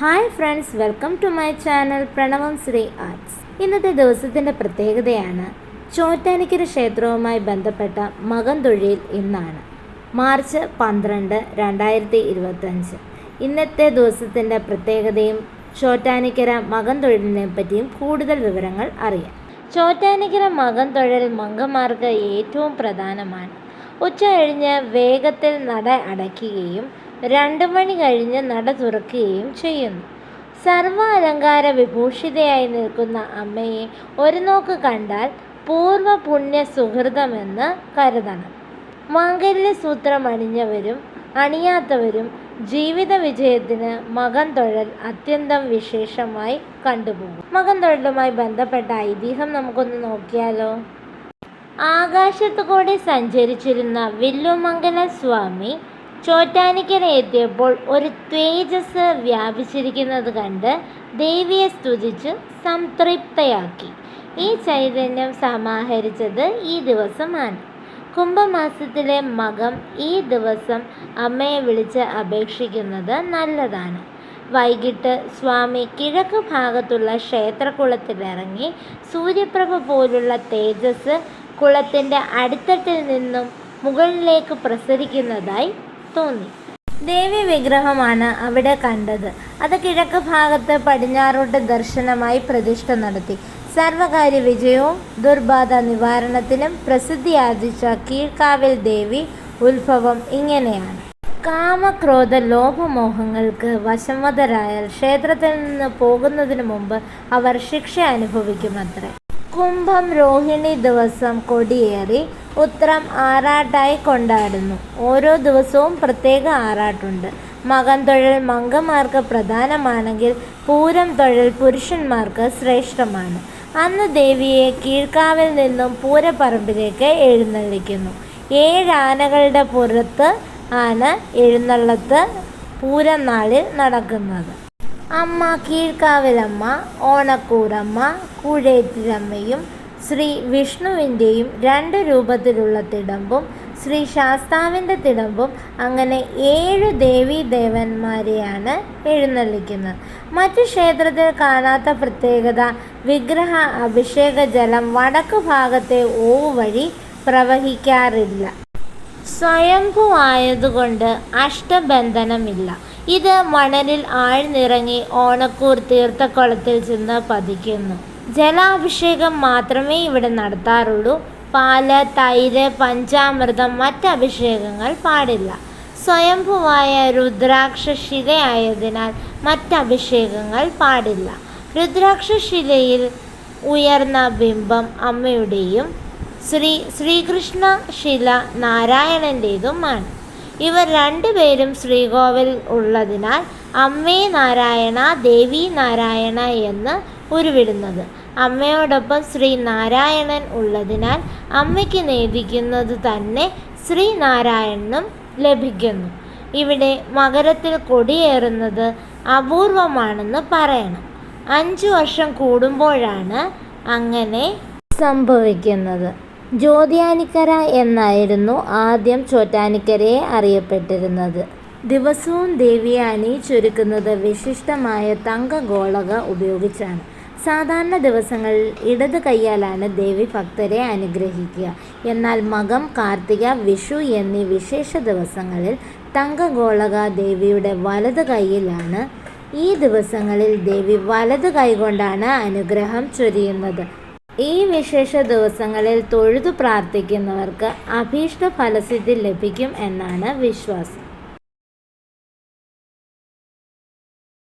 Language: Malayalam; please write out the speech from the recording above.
Hi friends welcome to my channel Pranavam Sree arts. ഇന്നത്തെ ദിവസത്തിന്റെ പ്രത്യേകതയാണ് ചോറ്റാനിക്കര ക്ഷേത്രവുമായി ബന്ധപ്പെട്ട മകം തൊഴിൽ ഇന്നാണ്. മാർച്ച് പന്ത്രണ്ട് രണ്ടായിരത്തി ഇരുപത്തഞ്ച്. ഇന്നത്തെ ദിവസത്തിന്റെ പ്രത്യേകതയും ചോറ്റാനിക്കര മകം തൊഴിലിനെ പറ്റിയും കൂടുതൽ വിവരങ്ങൾ അറിയാം. ചോറ്റാനിക്കര മകം തൊഴിൽ മങ്കന്മാർക്ക് ഏറ്റവും പ്രധാനമാണ്. ഉച്ച കഴിഞ്ഞ് വേഗത്തിൽ നട അടയ്ക്കുകയും രണ്ട് മണി കഴിഞ്ഞ് നട തുറക്കുകയും ചെയ്യുന്നു. സർവ അലങ്കാര വിഭൂഷിതയായി നിൽക്കുന്ന അമ്മയെ ഒരു നോക്ക് കണ്ടാൽ പൂർവ പുണ്യ സുഹൃതമെന്ന് കരുതണം. മാംഗല്യ സൂത്രം അണിഞ്ഞവരും അണിയാത്തവരും ജീവിത വിജയത്തിന് മകൻ തൊഴൽ അത്യന്തം വിശേഷമായി കണ്ടുപോകും. മകൻ തൊഴലുമായി ബന്ധപ്പെട്ട ഐതിഹ്യം നമുക്കൊന്ന് നോക്കിയാലോ? ആകാശത്തു കൂടി സഞ്ചരിച്ചിരുന്ന വില്ലുമംഗല സ്വാമി ചോറ്റാനിക്കര എത്തിയപ്പോൾ ഒരു തേജസ് വ്യാപിച്ചിരിക്കുന്നത് കണ്ട് ദേവിയെ സ്തുതിച്ച് സംതൃപ്തയാക്കി. ഈ ചൈതന്യം സമാഹരിച്ചത് ഈ ദിവസമാണ്. കുംഭമാസത്തിലെ മകം ഈ ദിവസം അമ്മയെ വിളിച്ച് അപേക്ഷിക്കുന്നത് നല്ലതാണ്. വൈകിട്ട് സ്വാമി കിഴക്ക് ഭാഗത്തുള്ള ക്ഷേത്രകുളത്തിലിറങ്ങി സൂര്യപ്രഭ പോലുള്ള തേജസ് കുളത്തിന്റെ അടിത്തട്ടിൽ നിന്നും മുകളിലേക്ക് പ്രസരിക്കുന്നതായി തോന്നി. ദേവി വിഗ്രഹമാണ് അവിടെ കണ്ടത്. അത് കിഴക്ക് ഭാഗത്ത് പടിഞ്ഞാറോട്ട് ദർശനമായി പ്രതിഷ്ഠ നടത്തി. സർവകാര്യ വിജയവും ദുർബാധ നിവാരണത്തിനും പ്രസിദ്ധിയാർജിച്ച കീഴ്ക്കാവിൽ ദേവി ഉത്ഭവം ഇങ്ങനെയാണ്. കാമക്രോധ ലോഭമോഹങ്ങൾക്ക് വശംവതരായാൽ ക്ഷേത്രത്തിൽ നിന്ന് പോകുന്നതിന് മുമ്പ് അവർ ശിക്ഷ അനുഭവിക്കുമത്രേ. കുംഭം രോഹിണി ദിവസം കൊടിയേറി ഉത്രം ആറാട്ടായി കൊണ്ടാടുന്നു. ഓരോ ദിവസവും പ്രത്യേക ആറാട്ടുണ്ട്. മകൻ തൊഴിൽ മങ്കമാർക്ക് പ്രധാനമാണെങ്കിൽ പൂരം തൊഴിൽ പുരുഷന്മാർക്ക് ശ്രേഷ്ഠമാണ്. അന്ന് ദേവിയെ കീഴ്ക്കാവിൽ നിന്നും പൂരപ്പറമ്പിലേക്ക് എഴുന്നള്ളിക്കുന്നു. ഏഴ് ആനകളുടെ പുറത്ത് ആണ് എഴുന്നള്ളത്ത് പൂരം നാളിൽ നടക്കുന്നത്. അമ്മ കീഴ്ക്കാവിലമ്മ ഓണക്കൂറമ്മ കൂഴേറ്റിലമ്മയും ശ്രീ വിഷ്ണുവിന്റെയും രണ്ട് രൂപത്തിലുള്ള തിടമ്പും ശ്രീ ശാസ്താവിന്റെ തിടമ്പും അങ്ങനെ ഏഴ് ദേവീ ദേവന്മാരെയാണ് എഴുന്നള്ളിക്കുന്നത്. മറ്റു ക്ഷേത്രത്തിൽ കാണാത്ത പ്രത്യേകത വിഗ്രഹ അഭിഷേക ജലം വടക്കു ഭാഗത്തെ ഓവ് വഴി പ്രവഹിക്കാറില്ല. സ്വയംഭു ആയതുകൊണ്ട് അഷ്ടബന്ധനമില്ല. ഇത് മണലിൽ ആഴ്ന്നിറങ്ങി ഓണക്കൂർ തീർത്ഥക്കുളത്തിൽ ചെന്ന് പതിക്കുന്നു. ജലാഭിഷേകം മാത്രമേ ഇവിടെ നടത്താറുള്ളൂ. പാൽ തൈര് പഞ്ചാമൃതം മറ്റ് അഭിഷേകങ്ങൾ പാടില്ല. സ്വയംഭുവായ രുദ്രാക്ഷശിലയായതിനാൽ മറ്റഭിഷേകങ്ങൾ പാടില്ല. രുദ്രാക്ഷശിലയിൽ ഉയർന്ന ബിംബം അമ്മയുടെയും ശ്രീ ശ്രീകൃഷ്ണ ശില നാരായണന്റേതുമാണ് ഇവർ രണ്ടുപേരും ശ്രീകോവിൽ ഉള്ളതിനാൽ അമ്മേ നാരായണ ദേവി നാരായണ എന്ന് ഉരുവിടുന്നത്. അമ്മയോടൊപ്പം ശ്രീ നാരായണൻ ഉള്ളതിനാൽ അമ്മയ്ക്ക് നേദിക്കുന്നത് തന്നെ ശ്രീനാരായണനും ലഭിക്കുന്നു. ഇവിടെ മകരത്തിൽ കൊടിയേറുന്നത് അപൂർവമാണെന്ന് പറയണം. അഞ്ചു വർഷം കൂടുമ്പോഴാണ് അങ്ങനെ സംഭവിക്കുന്നത്. ജ്യോതിയാനിക്കര എന്നായിരുന്നു ആദ്യം ചോറ്റാനിക്കരയെ അറിയപ്പെട്ടിരുന്നത്. ദിവസവും ദേവിയാനി ചുരുക്കുന്നത് വിശിഷ്ടമായ തങ്ക ഗോളക ഉപയോഗിച്ചാണ്. സാധാരണ ദിവസങ്ങളിൽ ഇടത് കൈയാലാണ് ദേവി ഭക്തരെ അനുഗ്രഹിക്കുക. എന്നാൽ മകം കാർത്തിക വിഷു എന്നീ വിശേഷ ദിവസങ്ങളിൽ തങ്കഗോളക ദേവിയുടെ വലത് കൈയിലാണ് ഈ ദിവസങ്ങളിൽ ദേവി വലത് കൈകൊണ്ടാണ് അനുഗ്രഹം ചൊരിയുന്നത്. ഈ വിശേഷ ദിവസങ്ങളിൽ തൊഴുതു പ്രാർത്ഥിക്കുന്നവർക്ക് അഭീഷ്ട ഫലസിദ്ധി ലഭിക്കും എന്നാണ് വിശ്വാസം.